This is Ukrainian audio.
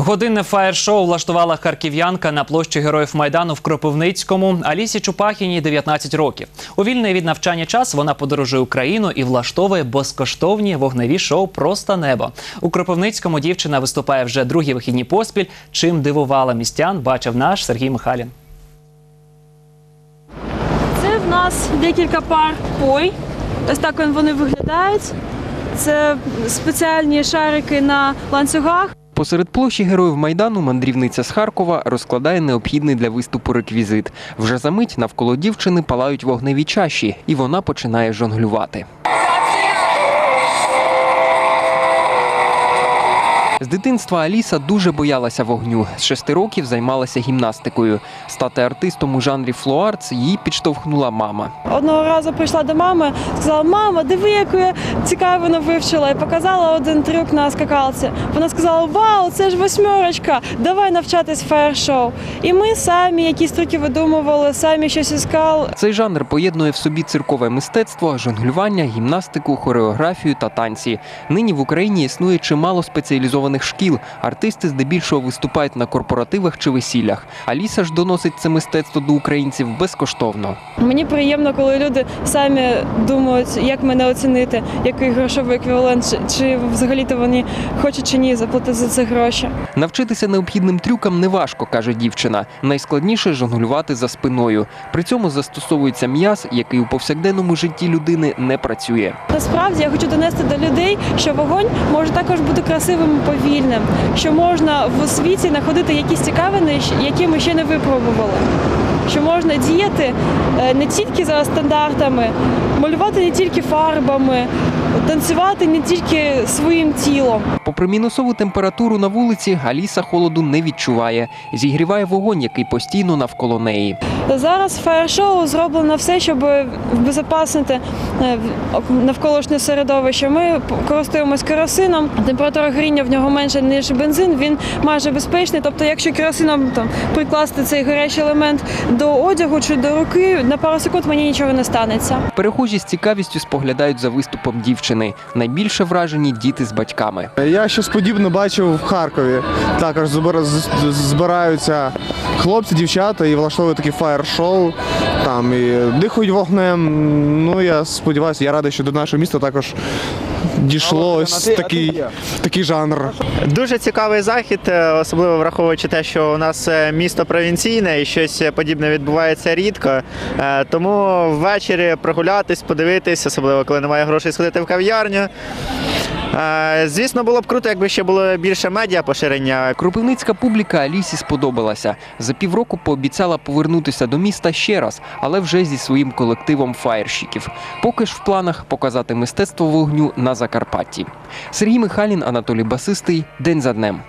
Годинне фаєр-шоу влаштувала харків'янка на площі Героїв Майдану в Кропивницькому. Алісі Чупахіній 19 років. У вільний від навчання час вона подорожує Україну і влаштовує безкоштовні вогневі шоу Просто небо. У Кропивницькому дівчина виступає вже другі вихідні поспіль. Чим дивувала містян, бачив наш Сергій Михайлін. Це в нас декілька пар пой. Ось так вони виглядають. Це спеціальні шарики на ланцюгах. Посеред площі Героїв Майдану мандрівниця з Харкова розкладає необхідний для виступу реквізит. Вже за мить навколо дівчини палають вогневі чаші, і вона починає жонглювати. З дитинства Аліса дуже боялася вогню. З шести років займалася гімнастикою. Стати артистом у жанрі флоарц її підштовхнула мама. Одного разу прийшла до мами, сказала: Мама, диви, яку я цікавину вивчила, і показала один трюк на скакалці. Вона сказала: Вау, це ж восьмерочка! Давай навчатись фаєр-шоу. І ми самі якісь трюки видумували, самі щось іскали. Цей жанр поєднує в собі циркове мистецтво, жонглювання, гімнастику, хореографію та танці. Нині в Україні існує чимало спеціалізованих шкіл. Артисти здебільшого виступають на корпоративах чи весіллях. Аліса ж доносить це мистецтво до українців безкоштовно. Мені приємно, коли люди самі думають, як мене оцінити, який грошовий еквівалент, чи, чи взагалі-то вони хочуть чи ні заплатити за це гроші. Навчитися необхідним трюкам неважко, каже дівчина. Найскладніше жонглювати за спиною. При цьому застосовується м'яз, який у повсякденному житті людини не працює. Насправді я хочу донести до людей, що вогонь може також бути красивим і повільним, що можна в освіті знаходити якісь цікавини, які ми ще не випробували. Що можна діяти е, не тільки за стандартами, малювати не тільки фарбами, танцювати не тільки своїм тілом. Попри мінусову температуру на вулиці, Аліса холоду не відчуває. Зігріває вогонь, який постійно навколо неї. Зараз фаєр-шоу зроблено все, щоб безпечити навколишнє середовище. Ми користуємось керосином. Температура горіння в нього менша ніж бензин. Він майже безпечний. Тобто, якщо керосином там прикласти цей гарячий елемент до одягу чи до руки, на пару секунд мені нічого не станеться. Перехожі з цікавістю споглядають за виступом дівчини. Найбільше вражені діти з батьками. Я щось подібне бачив в Харкові. Також збира- збираються хлопці, дівчата і влаштовують такі фаєр-шоу. Там і дихають вогнем. Ну я сподіваюся, я радий, що до нашого міста також дійшло ось такий, такий жанр. Дуже цікавий захід, е, особливо враховуючи те, що у нас е, місто провінційне і щось подібне відбувається рідко. Е, Тому ввечері прогулятись, подивитись, особливо коли немає грошей сходити в кав'ярню. Е, Звісно, було б круто, якби ще було більше медіа поширення. Кропивницька публіка Алісі сподобалася. За півроку пообіцяла повернутися до міста ще раз, але вже зі своїм колективом фаєрщиків. Поки ж в планах показати мистецтво вогню на Закарпатті. Сергій Михайлін, Анатолій Басистий. День за днем.